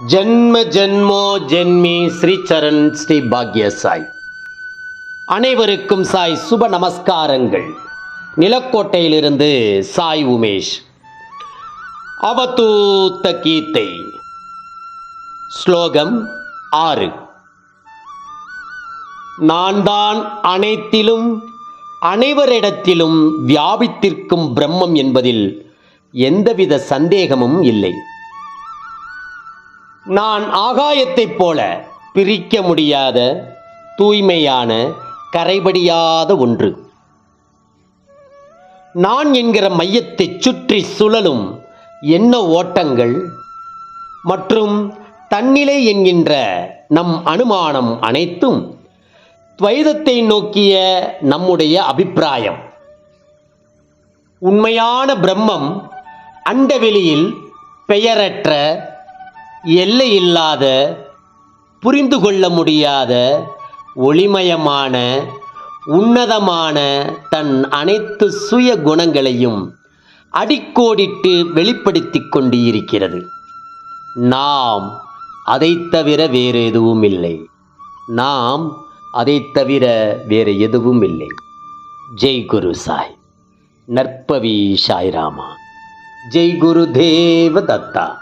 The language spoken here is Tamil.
ஜென்ம ஜென்மோ ஜென்மி ஸ்ரீ சரண் ஸ்ரீ பாக்ய சாய் அனைவருக்கும் சாய் சுப நமஸ்காரங்கள். நிலக்கோட்டையிலிருந்து சாய் உமேஷ். அவதூத்த கீதை. ஸ்லோகம் ஆறு. நான் தான் அனைத்திலும் அனைவரிடத்திலும் வியாபித்திருக்கும் பிரம்மம் என்பதில் எந்தவித சந்தேகமும் இல்லை. நான் ஆகாயத்தைப் போல பிரிக்க முடியாத தூய்மையான கரைபடியாத ஒன்று. நான் என்கிற மையத்தைச் சுற்றி சுழலும் என்ன ஓட்டங்கள் மற்றும் தன்னிலை என்கின்ற நம் அனுமானம் அனைத்தும் துவைதத்தை நோக்கிய நம்முடைய அபிப்பிராயம். உண்மையான பிரம்மம் அண்டவெளியில் பெயரற்ற எல்லையில்லாத புரிந்து கொள்ள முடியாத ஒளிமயமான உன்னதமான தன் அனைத்து சுய குணங்களையும் அடிக்கோடிட்டு வெளிப்படுத்திக் கொண்டு இருக்கிறது நாம் அதை தவிர வேறு எதுவும் இல்லை நாம் அதை தவிர வேறு எதுவும் இல்லை ஜெய் குரு சாய் நற்பவி சாய்ராமா. ஜெய் குரு தேவ தத்தா.